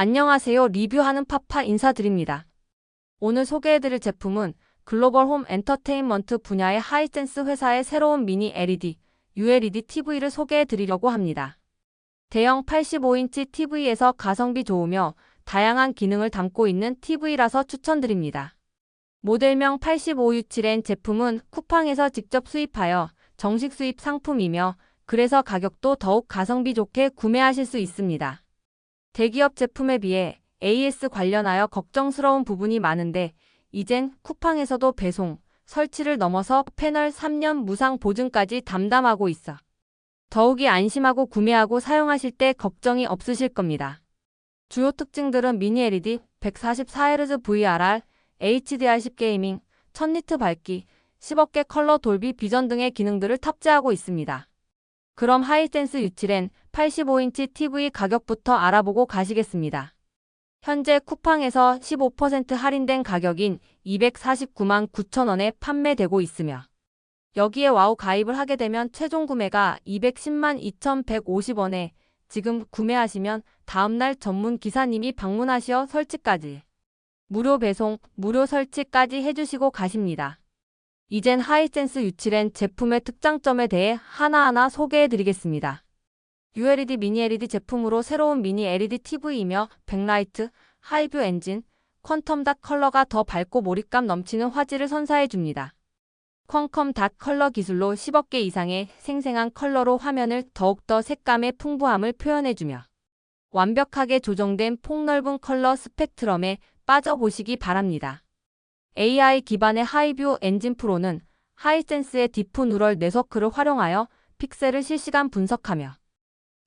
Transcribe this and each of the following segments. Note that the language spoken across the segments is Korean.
안녕하세요. 리뷰하는 파파 인사드립니다. 오늘 소개해드릴 제품은 글로벌 홈 엔터테인먼트 분야의 하이센스 회사의 새로운 미니 LED, ULED TV를 소개해드리려고 합니다. 대형 85인치 TV에서 가성비 좋으며 다양한 기능을 담고 있는 TV라서 추천드립니다. 모델명 8567N 제품은 쿠팡에서 직접 수입하여 정식 수입 상품이며 그래서 가격도 더욱 가성비 좋게 구매하실 수 있습니다. 대기업 제품에 비해 AS 관련하여 걱정스러운 부분이 많은데 이젠 쿠팡에서도 배송, 설치를 넘어서 패널 3년 무상 보증까지 담당하고 있어. 더욱이 안심하고 구매하고 사용하실 때 걱정이 없으실 겁니다. 주요 특징들은 미니 LED, 144Hz VRR, HDR10 게이밍, 1000니트 밝기, 10억 개 컬러 돌비 비전 등의 기능들을 탑재하고 있습니다. 그럼 하이센스 U7N 85인치 TV 가격부터 알아보고 가시겠습니다. 현재 쿠팡에서 15% 할인된 가격인 249만 9천원에 판매되고 있으며 여기에 와우 가입을 하게 되면 최종 구매가 210만 2,150원에 지금 구매하시면 다음날 전문 기사님이 방문하시어 설치까지 무료 배송, 무료 설치까지 해주시고 가십니다. 이젠 하이센스 U7N 제품의 특장점에 대해 하나하나 소개해 드리겠습니다. ULED 미니 LED 제품으로 새로운 미니 LED TV이며 백라이트, 하이뷰 엔진, 퀀텀 닷 컬러가 더 밝고 몰입감 넘치는 화질을 선사해 줍니다. 퀀컴 닷 컬러 기술로 10억 개 이상의 생생한 컬러로 화면을 더욱더 색감의 풍부함을 표현해 주며 완벽하게 조정된 폭넓은 컬러 스펙트럼에 빠져보시기 바랍니다. AI 기반의 하이뷰 엔진 프로는 하이센스의 디프 누럴 네트워크를 활용하여 픽셀을 실시간 분석하며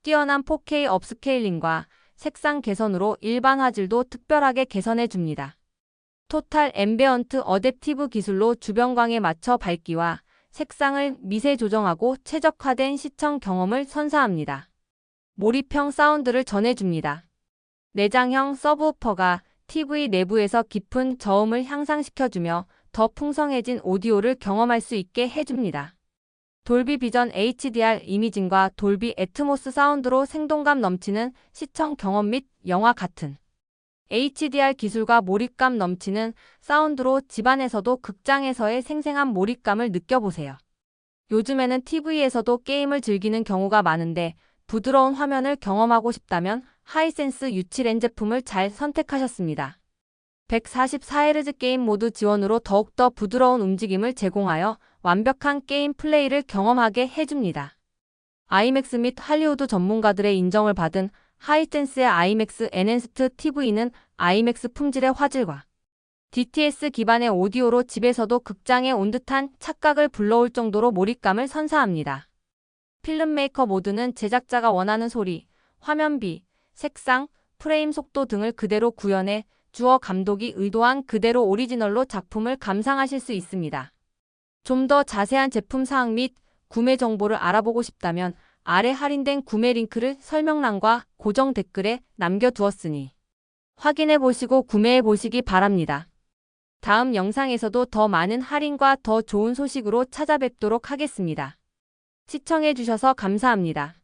뛰어난 4K 업스케일링과 색상 개선으로 일반 화질도 특별하게 개선해 줍니다. 토탈 앰비언트 어댑티브 기술로 주변광에 맞춰 밝기와 색상을 미세 조정하고 최적화된 시청 경험을 선사합니다. 몰입형 사운드를 전해줍니다. 내장형 서브우퍼가 TV 내부에서 깊은 저음을 향상시켜주며 더 풍성해진 오디오를 경험할 수 있게 해줍니다. 돌비 비전 HDR 이미징과 돌비 애트모스 사운드로 생동감 넘치는 시청 경험 및 영화 같은 HDR 기술과 몰입감 넘치는 사운드로 집안에서도 극장에서의 생생한 몰입감을 느껴보세요. 요즘에는 TV에서도 게임을 즐기는 경우가 많은데 부드러운 화면을 경험하고 싶다면 하이센스 U7N 제품을 잘 선택하셨습니다. 144Hz 게임 모드 지원으로 더욱더 부드러운 움직임을 제공하여 완벽한 게임 플레이를 경험하게 해줍니다. 아이맥스 및 할리우드 전문가들의 인정을 받은 하이센스의 아이맥스 에넨스트 TV는 아이맥스 품질의 화질과 DTS 기반의 오디오로 집에서도 극장에 온 듯한 착각을 불러올 정도로 몰입감을 선사합니다. 필름메이커 모드는 제작자가 원하는 소리, 화면비, 색상, 프레임 속도 등을 그대로 구현해 주어 감독이 의도한 그대로 오리지널로 작품을 감상하실 수 있습니다. 좀 더 자세한 제품 사항 및 구매 정보를 알아보고 싶다면 아래 할인된 구매 링크를 설명란과 고정 댓글에 남겨두었으니 확인해 보시고 구매해 보시기 바랍니다. 다음 영상에서도 더 많은 할인과 더 좋은 소식으로 찾아뵙도록 하겠습니다. 시청해 주셔서 감사합니다.